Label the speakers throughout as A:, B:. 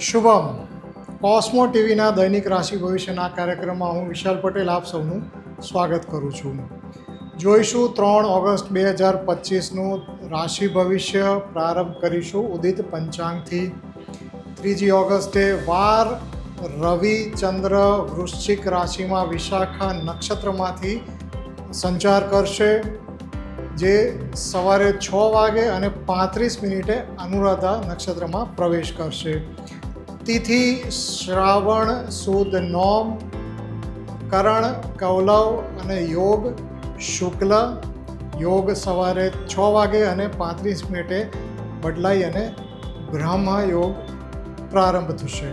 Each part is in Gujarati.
A: શુભમ, કોસ્મો ટીવીના દૈનિક રાશિ ભવિષ્યના કાર્યક્રમમાં હું વિશાલ પટેલ આપ સૌનું સ્વાગત કરું છું. જોઈશું ત્રણ ઓગસ્ટ બે હજાર પચીસનું રાશિ ભવિષ્ય પ્રારંભ કરીશું ઉદિત પંચાંગથી. ત્રીજી ઓગસ્ટે વાર, રવિ, ચંદ્ર, વૃશ્ચિક રાશિમાં વિશાખા નક્ષત્રમાંથી સંચાર કરશે. જે સવારે છ વાગે અને પાંત્રીસ મિનિટે અનુરાધા નક્ષત્રમાં પ્રવેશ કરશે. તિથિ, શ્રાવણ, સુદ, નોમ, કરણ, કૌલવ અને યોગ, શુક્લ, યોગ સવારે છ વાગે અને પાંત્રીસ મિનિટે બદલાઈ અને બ્રહ્મા યોગ પ્રારંભ થશે.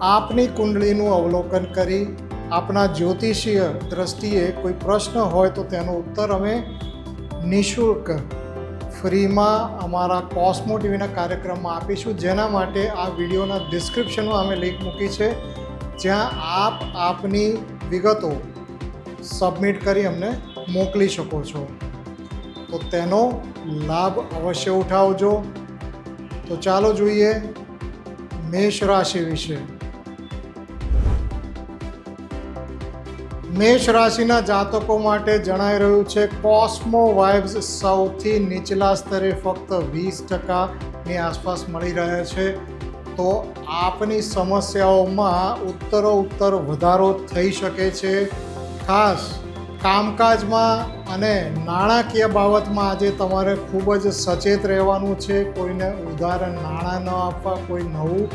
A: આપની કુંડળીનું અવલોકન કરી આપના જ્યોતિષીય દ્રષ્ટિએ કોઈ પ્રશ્ન હોય તો તેનો ઉત્તર અમે નિઃશુલ્ક ફ્રીમાં અમારા કોસ્મો ટીવીના કાર્યક્રમમાં આપીશું. જેના માટે આ વિડીયોના ડિસ્ક્રિપ્શનમાં અમે લિંક મૂકી છે. જ્યાં આપ આપની વિગતો સબમિટ કરી અમને મોકલી શકો છો. તો તેનો લાભ અવશ્ય ઉઠાવજો. તો ચાલો જોઈએ મેષ રાશિ વિશે. મેષ રાશિના જાતકો માટે જણાઈ રહ્યું છે, કોસ્મો વાઇબ્સ સૌથી નીચલા સ્તરે ફક્ત વીસ ટકાની આસપાસ મળી રહે છે. તો આપની સમસ્યાઓમાં ઉત્તરો ઉત્તર વધારો થઈ શકે છે. ખાસ કામકાજમાં અને નાણાકીય બાબતમાં આજે તમારે ખૂબ જ સચેત રહેવાનું છે. કોઈને ઉદાહરણ નાણાં ન આપવા, કોઈ નવું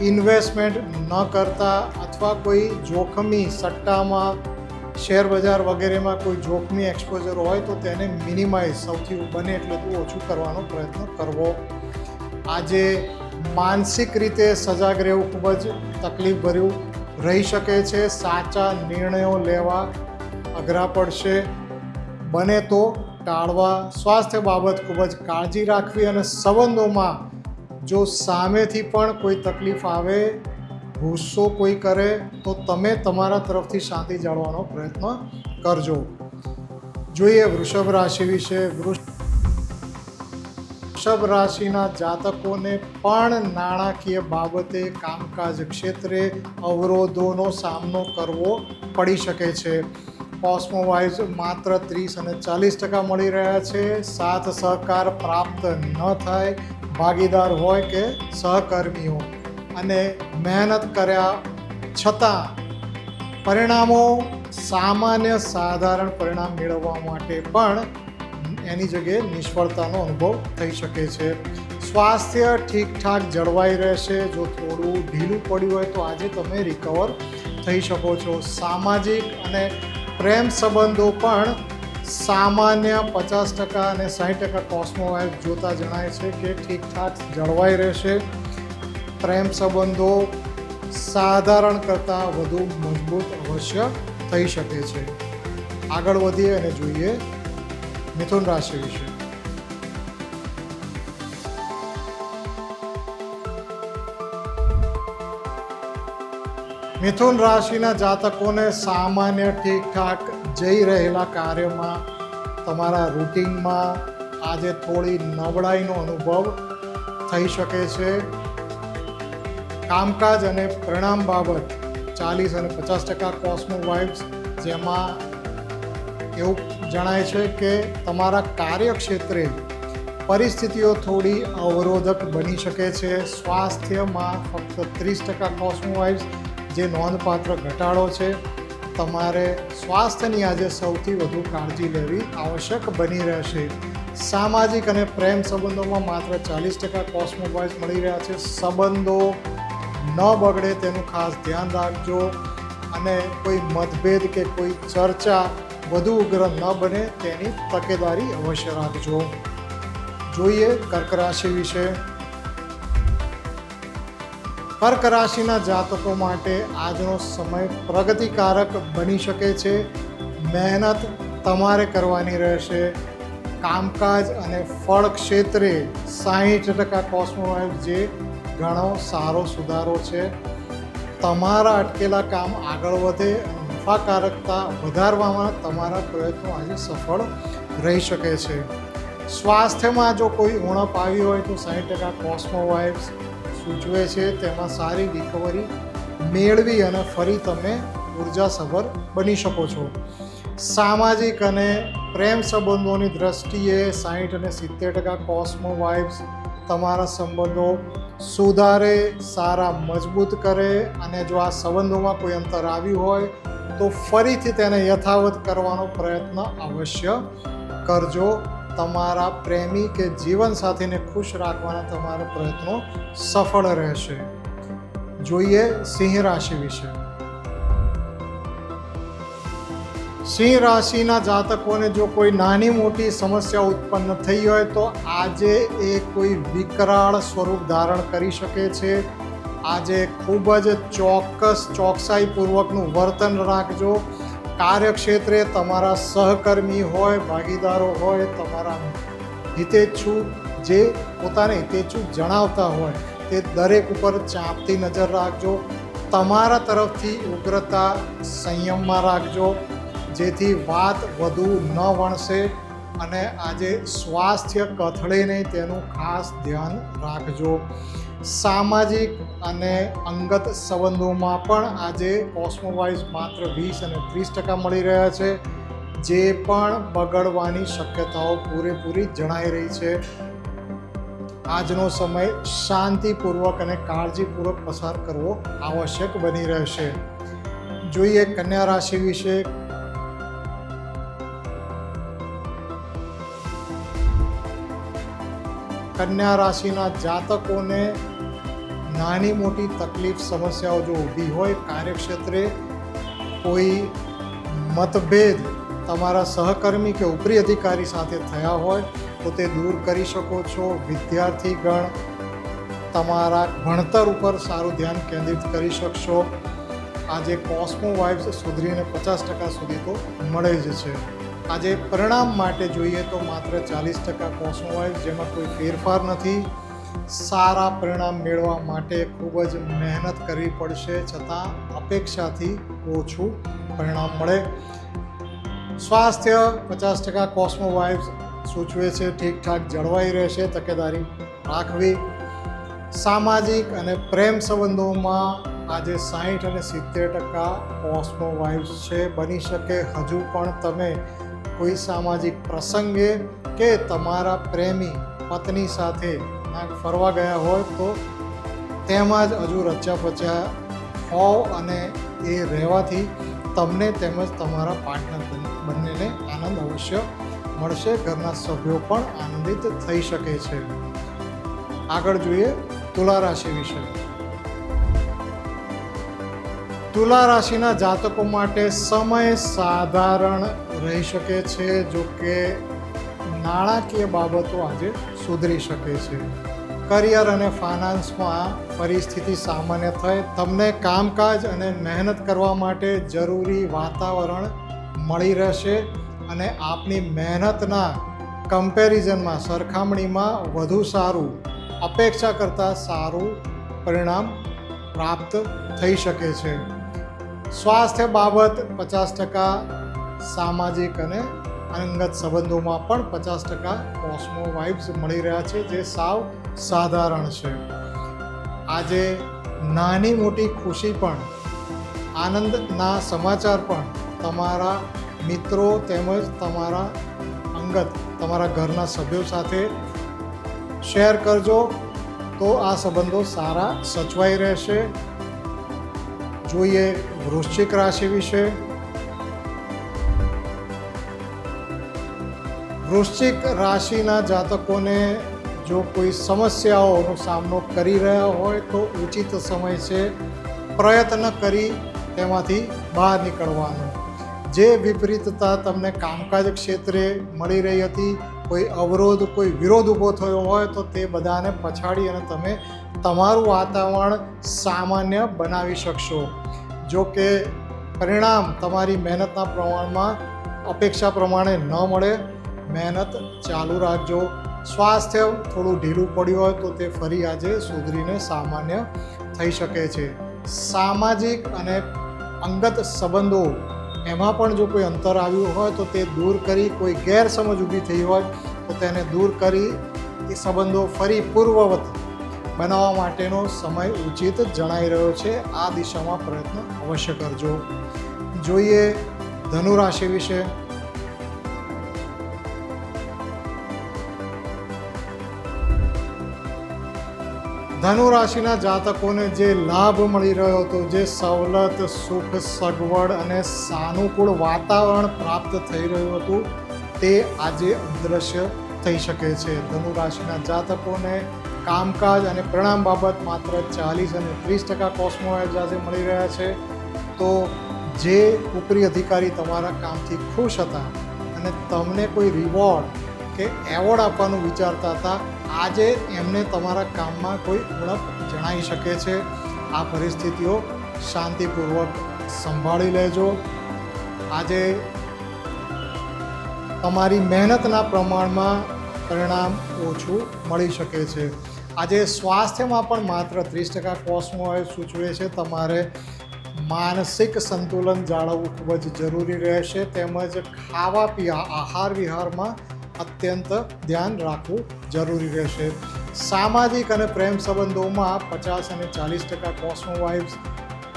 A: ઇન્વેસ્ટમેન્ટ ન કરતા અથવા કોઈ જોખમી સટ્ટામાં શેર બજાર વગેરેમાં કોઈ જોખમી એક્સપોઝર હોય તો તેને મિનિમાઇઝ સૌથી બને એટલું ઓછું કરવાનો પ્રયત્ન કરવો. આજે માનસિક રીતે સજાગ રહેવું ખૂબ જ તકલીફભર્યું રહી શકે છે, સાચા નિર્ણયો લેવા અઘરા પડશે. બને તો ટાળવા. સ્વાસ્થ્ય બાબત ખૂબ જ કાળજી રાખવી અને સંબંધોમાં જો સામેથી પણ કોઈ તકલીફ આવે ગુસ્સો કોઈ કરે તો તમે તમારા તરફથી શાંતિ જાળવવાનો પ્રયત્ન કરજો. જોઈએ વૃષભ રાશિ વિશે. વૃષભ રાશિના જાતકોને પણ નાણાકીય બાબતે કામકાજ ક્ષેત્રે અવરોધોનો સામનો કરવો પડી શકે છે. કોસ્મો વાઇઝ માત્ર ત્રીસ અને ચાલીસ ટકા મળી રહ્યા છે. સાથ સહકાર પ્રાપ્ત ન થાય, ભાગીદાર હોય કે સહકર્મીઓ. અને મહેનત કર્યા છતાં પરિણામો સામાન્ય સાધારણ પરિણામ મેળવવા માટે પણ એની જગ્યાએ નિષ્ફળતાનો અનુભવ થઈ શકે છે. સ્વાસ્થ્ય ઠીકઠાક જળવાઈ રહેશે. જો થોડું ઢીલું પડ્યું હોય તો આજે તમે રિકવર થઈ શકો છો. સામાજિક અને પ્રેમ સંબંધો પણ સામાન્ય પચાસ ટકા અને સાઠ ટકા કોસ્મોવાઇઝ જોતા જણાય છે કે ઠીકઠાક જળવાઈ રહેશે. પ્રેમ સંબંધો સાધારણ કરતાં વધુ મજબૂત અવશ્ય થઈ શકે છે. આગળ વધીએ અને જોઈએ મિથુન રાશિ વિશે. મિથુન રાશિના જાતકોને સામાન્ય ઠીકઠાક જઈ રહેલા કાર્યમાં, તમારા રૂટિનમાં આજે થોડી નબળાઈનો અનુભવ થઈ શકે છે. કામકાજ અને પરિણામ બાબત ચાલીસ અને પચાસ ટકા કોસ્મો વાઇબ્સ જેમાં એવું જણાય છે કે તમારા કાર્યક્ષેત્રે પરિસ્થિતિઓ થોડી અવરોધક બની શકે છે. સ્વાસ્થ્યમાં ફક્ત ત્રીસ ટકા કોસ્મો વાઇબ્સ જે નોંધપાત્ર ઘટાડો છે. તમારે સ્વાસ્થ્યની આજે સૌથી વધુ કાળજી લેવી આવશ્યક બની રહેશે. સામાજિક અને પ્રેમ સંબંધોમાં માત્ર ચાલીસ ટકા કોસ્મો વાઇબ્સ મળી રહ્યા છે. સંબંધો ન બગડે તેનું ખાસ ધ્યાન રાખજો. અને કોઈ મતભેદ કે કોઈ ચર્ચા વધુ ઉગ્ર ન બને તેની તકેદારી અવશ્ય રાખજો. જોઈએ કર્ક રાશિ વિશે. કર્ક રાશિના જાતકો માટે આજનો સમય પ્રગતિકારક બની શકે છે. મહેનત તમારે કરવાની રહેશે. કામકાજ અને ફળ ક્ષેત્રે સાહીઠ ટકા કોસ્મોવાઇફ જે ઘણો સારો સુધારો છે. તમારા અટકેલા કામ આગળ વધે, નફાકારકતા વધારવામાં તમારા પ્રયત્નો આજે સફળ રહી શકે છે. સ્વાસ્થ્યમાં જો કોઈ ઉણપ આવી હોય તો સાઠ ટકા કોસ્મો વાઇબ્સ સૂચવે છે. તેમાં સારી રિકવરી મેળવી અને ફરી તમે ઉર્જાસભર બની શકો છો. સામાજિક અને પ્રેમ સંબંધોની દ્રષ્ટિએ સાહીઠ અને સિત્તેર ટકા કોસ્મો વાઇબ્સ તમારા સંબંધો સુધારે, સારા મજબૂત કરે અને જો આ સંબંધોમાં કોઈ અંતર આવ્યું હોય, તો ફરીથી તેને યથાવત કરવાનો પ્રયત્ન અવશ્ય કરજો. તમારા પ્રેમી કે જીવનસાથીને ખુશ રાખવાના તમારા પ્રયત્નો સફળ રહેશે. જોઈએ સિંહ રાશિ વિશે. સિંહ રાશિના જાતકોને જો કોઈ નાની મોટી સમસ્યા ઉત્પન્ન થઈ હોય તો આજે એ કોઈ વિકરાળ સ્વરૂપ ધારણ કરી શકે છે. આજે ખૂબ જ ચોક્કસ ચોકસાઈપૂર્વકનું વર્તન રાખજો. કાર્યક્ષેત્રે તમારા સહકર્મી હોય, ભાગીદારો હોય, તમારા હિતેચ્છુ જે પોતાને હિતેચ્છુ જણાવતા હોય તે દરેક ઉપર ચાંપતી નજર રાખજો. તમારા તરફથી ઉગ્રતા સંયમમાં રાખજો. જેથી વાત વધુ ન વણશે અને આજે સ્વાસ્થ્ય કથળે નહીં તેનું ખાસ ધ્યાન રાખજો. સામાજિક અને અંગત સંબંધોમાં પણ આજે કોસ્મોવાઇઝ માત્ર વીસ અને ત્રીસ ટકા મળી રહ્યા છે. જે પણ બગડવાની શક્યતાઓ પૂરેપૂરી જણાઈ રહી છે. આજનો સમય શાંતિપૂર્વક અને કાળજીપૂર્વક પસાર કરવો આવશ્યક બની રહેશે. જોઈએ કન્યા રાશિ વિશે કન્યા રાશિના જાતકોને નાની મોટી તકલીફ, સમસ્યાઓ જો ઊભી હોય, કાર્યક્ષેત્રે કોઈ મતભેદ તમારા સહકર્મી કે ઉપરી અધિકારી સાથે થયા હોય, તો તે દૂર કરી શકો છો. વિદ્યાર્થીગણ તમારા ભણતર ઉપર સારું ધ્યાન કેન્દ્રિત કરી શકશો. આજે કોસ્મો વાઇબ્સ સુધરીને પચાસ ટકા સુધી તો મળે જ છે. આજે પરિણામ માટે જોઈએ તો માત્ર ચાલીસ ટકા કોસ્મો વાઇબ્સ જેમાં કોઈ ફેરફાર નથી. સારા પરિણામ મેળવવા માટે ખૂબ જ મહેનત કરવી પડશે, છતાં અપેક્ષાથી ઓછું પરિણામ મળે. સ્વાસ્થ્ય પચાસ ટકા કોસ્મો વાઇબ્સ સૂચવે છે, ઠીકઠાક જળવાઈ રહેશે, તકેદારી રાખવી. સામાજિક અને પ્રેમ સંબંધોમાં આજે સાહીઠ અને સિત્તેર ટકા કોસ્મો વાઇવ્સ છે, બની શકે હજુ પણ તમે કોઈ સામાજિક પ્રસંગે કે તમારા પ્રેમી પત્ની સાથે ફરવા ગયા હોય તો તેમાં જ હજુ રચ્યા પચ્યા હોવ અને એ રહેવાથી તમને તેમજ તમારા પાર્ટનર બંનેને આનંદ અવશ્ય મળશે. ઘરના સભ્યો પણ આનંદિત થઈ શકે છે. આગળ જોઈએ તુલા રાશિ વિશે. તુલા રાશિના જાતકો માટે સમય સાધારણ રહી શકે છે, જો કે નાણાકીય બાબતો આજે સુધરી શકે છે. કરિયર અને ફાઇનાન્સમાં પરિસ્થિતિ સામાન્ય થાય. તમને કામકાજ અને મહેનત કરવા માટે જરૂરી વાતાવરણ મળી રહેશે અને આપની મહેનતના કમ્પેરિઝનમાં સરખામણીમાં વધુ સારું, અપેક્ષા કરતાં સારું પરિણામ પ્રાપ્ત થઈ શકે છે. સ્વાસ્થ્ય બાબત પચાસ ટકા સામાજિક અને અંગત સંબંધોમાં પણ પચાસ ટકા કોસ્મો વાઇબ્સ મળી રહ્યા છે, જે સાવ સાધારણ છે. આજે નાની મોટી ખુશી પણ, આનંદના સમાચાર પણ તમારા મિત્રો તેમજ તમારા અંગત, તમારા ઘરના સભ્યો સાથે શેર કરજો. તો આ સંબંધો સારા સચવાઈ રહેશે. જોઈએ વૃશ્ચિક રાશિ વિશે. વૃશ્ચિક રાશિના જાતકોને જો કોઈ સમસ્યાઓનો સામનો કરી રહ્યા હોય તો ઉચિત સમય છે પ્રયત્ન કરી તેમાંથી બહાર નીકળવાનો. જે વિપરીતતા તમને કામકાજ ક્ષેત્રે મળી રહી હતી, કોઈ અવરોધ, કોઈ વિરોધ ઊભો થયો હોય તો તે બધાને પછાડી અને તમે તમારું વાતાવરણ સામાન્ય બનાવી શકશો. જો કે પરિણામ તમારી મહેનતના પ્રમાણમાં અપેક્ષા પ્રમાણે ન મળે મહેનત ચાલુ રાખજો. સ્વાસ્થ્ય થોડું ઢીલું પડ્યું હોય તો તે ફરી આજે સુધરીને સામાન્ય થઈ શકે છે. સામાજિક અને અંગત સંબંધો એમાં પણ જો કોઈ અંતર આવ્યું હોય તો તે દૂર કરી કોઈ ગેરસમજ ઊભી થઈ હોય તો તેને દૂર કરી એ સંબંધો ફરી પૂર્વવત બનાવવા માટેનો સમય ઉચિત જણાઈ રહ્યો છે. આ દિશામાં પ્રયત્ન અવશ્ય કરજો. જોઈએ ધનુ રાશિ વિશે ધનુ રાશિના જાતકોને જે લાભ મળી રહ્યો હતો, જે સવલત, સુખ, સગવડ અને સાનુકૂળ વાતાવરણ પ્રાપ્ત થઈ રહ્યું હતું, તે આજે અદૃશ્ય થઈ શકે છે. ધનુ રાશિના જાતકોને કામકાજ અને પરિણામ બાબત માત્ર ચાલીસ અને ત્રીસ ટકા કોસ્મો આજે મળી રહ્યા છે. તો જે ઉપરી અધિકારી તમારા કામથી ખુશ હતા અને તમને કોઈ રિવોર્ડ કે એવોર્ડ આપવાનું વિચારતા હતા. આજે એમને તમારા કામમાં કોઈ ઉણપ જણાઈ શકે છે? આ પરિસ્થિતિઓ શાંતિપૂર્વક સંભાળી લેજો. આજે તમારી મહેનતના પ્રમાણમાં પરિણામ ઓછું મળી શકે છે. આજે સ્વાસ્થ્યમાં પણ માત્ર ત્રીસ ટકા કોસ્મો સૂચવે છે. તમારે માનસિક સંતુલન જાળવવું ખૂબ જ જરૂરી રહેશે. તેમજ ખાવા પીવા આહાર વિહારમાં અત્યંત ધ્યાન રાખવું જરૂરી રહેશે. સામાજિક અને પ્રેમ સંબંધોમાં પચાસ અને ચાલીસ ટકા કોસ્મો વાઇબ્સ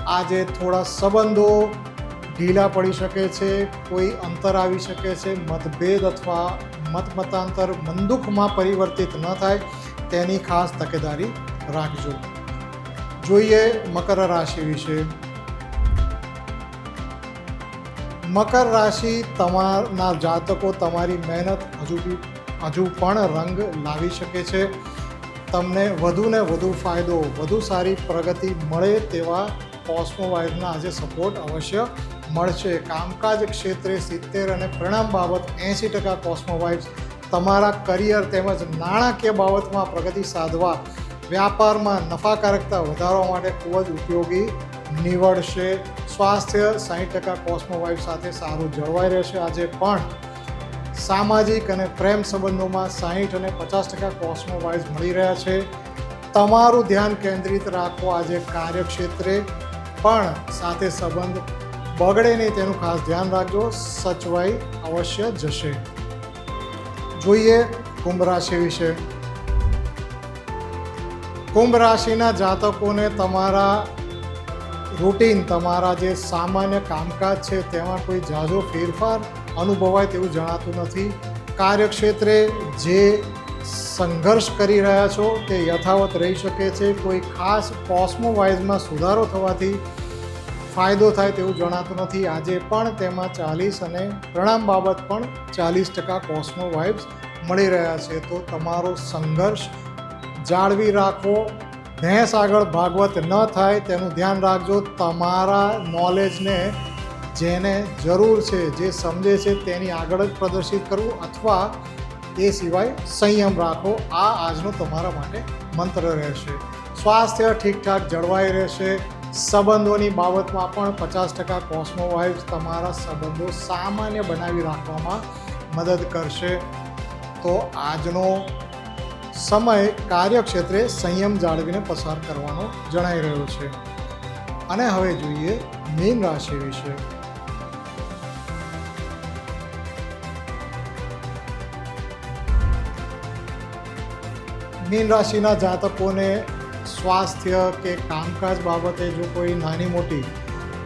A: આજે થોડા સંબંધો ઢીલા પડી શકે છે, કોઈ અંતર આવી શકે છે, મતભેદ અથવા મત મતાંતર મંદુખમાં પરિવર્તિત ન થાય તેની ખાસ તકેદારી રાખજો. જોઈએ મકર રાશિ વિશે. મકર રાશિ તમારના જાતકો તમારી મહેનત હજુ હજુ પણ રંગ લાવી શકે છે. તમને વધુ ને વધુ ફાયદો, વધુ સારી પ્રગતિ મળે તેવા કોસ્મોવાઇઝના આજે સપોર્ટ અવશ્ય મળશે. કામકાજ ક્ષેત્રે સિત્તેર અને પરિણામ બાબત એંસી ટકા કોસ્મોવાઇઝ. તમારા કરિયર તેમજ નાણાકીય બાબતમાં પ્રગતિ સાધવા, વ્યાપારમાં નફાકારકતા વધારવા માટે ખૂબ જ ઉપયોગી નીવડશે. સ્વાસ્થ્ય, સાહીઠ ટકા કોસ્મોવાઇફ સાથે સારું જળવાઈ રહેશે. આજે પણ સામાજિક અને પ્રેમ સંબંધોમાં સાહીઠ અને પચાસ ટકા કોસ્મોવાઇઝ મળી રહ્યા છે. તમારું ધ્યાન કેન્દ્રિત રાખો આજે કાર્યક્ષેત્રે, પણ સાથે સંબંધ બગડે નહીં તેનું ખાસ ધ્યાન રાખજો. સચવાઈ અવશ્ય જશે. જોઈએ કુંભ રાશિ વિશે. કુંભ રાશિના જાતકોને તમારા રૂટીન, તમારા જે સામાન્ય કામકાજ છે, તેમાં કોઈ ઝાઝો ફેરફાર અનુભવાય તેવું જણાતું નથી. કાર્યક્ષેત્રે જે સંઘર્ષ કરી રહ્યા છો, તે યથાવત રહી શકે છે. કોઈ ખાસ કોસ્મોવાઇઝમાં સુધારો થવાથી ફાયદો થાય તેવું જણાતું નથી. આજે પણ તેમાં ચાલીસ અને પ્રણામ બાબત પણ ચાલીસ ટકા કોસ્મો વાઇબ્સ મળી રહ્યા છે. તો તમારો સંઘર્ષ જાળવી રાખો. ભેંસ આગળ ભાગવત ન થાય તેનું ધ્યાન રાખજો. તમારા નોલેજને જેને જરૂર છે, જે સમજે છે, તેની આગળ જ પ્રદર્શિત કરવું અથવા એ સિવાય સંયમ રાખો. આ આજનો તમારા માટે મંત્ર રહેશે. સ્વાસ્થ્ય ઠીકઠાક જળવાઈ રહેશે. સંબંધોની બાબતમાં પણ પચાસ ટકા કોસ્મો તમારા સંબંધો સામાન્ય બનાવી રાખવામાં મદદ કરશે. તો આજનો સમય કાર્યક્ષેત્રે સંયમ જાળવીને પસાર કરવાનો જણાઈ રહ્યો છે. અને હવે જોઈએ મીન રાશિ વિશે. મીન રાશિના જાતકોને સ્વાસ્થ્ય કે કામકાજ બાબતે જો કોઈ નાની મોટી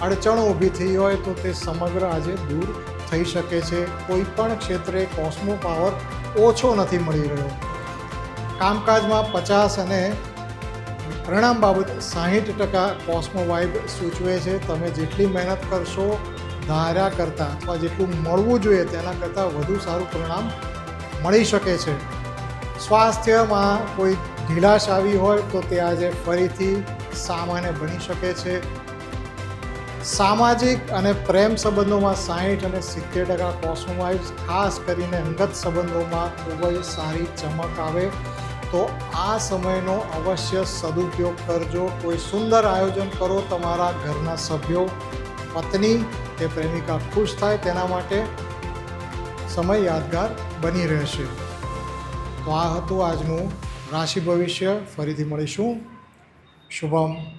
A: અડચણો ઊભી થઈ હોય તો તે સમગ્ર આજે દૂર થઈ શકે છે. કોઈ પણ ક્ષેત્રે કોસ્મો પાવર ઓછો નથી મળી રહ્યો. કામકાજમાં પચાસ અને પરિણામ બાબત સાહીઠ ટકા કોસ્મો વાઇબ સૂચવે છે. તમે જેટલી મહેનત કરશો ધાર્યા કરતાં અથવા જેટલું મળવું જોઈએ તેના કરતાં વધુ સારું પરિણામ મળી શકે છે. સ્વાસ્થ્યમાં કોઈ ઢીલાશ આવી હોય તો તે આજે ફરીથી સામાન્ય બની શકે છે. સામાજિક અને પ્રેમ સંબંધોમાં સાહીઠ અને સિત્તેર ટકા કોસ્મોવાઇવ્સ ખાસ કરીને અંગત સંબંધોમાં ખૂબ જ સારી ચમક આવે. તો આ સમયનો અવશ્ય સદુપયોગ કરજો. કોઈ સુંદર આયોજન કરો તમારા ઘરના સભ્યો, પત્ની કે પ્રેમિકા ખુશ થાય તેના માટે સમય યાદગાર બની રહેશે. તો આ હતું આજનું રાશિ ભવિષ્ય. ફરીથી મળીશું. શુભમ.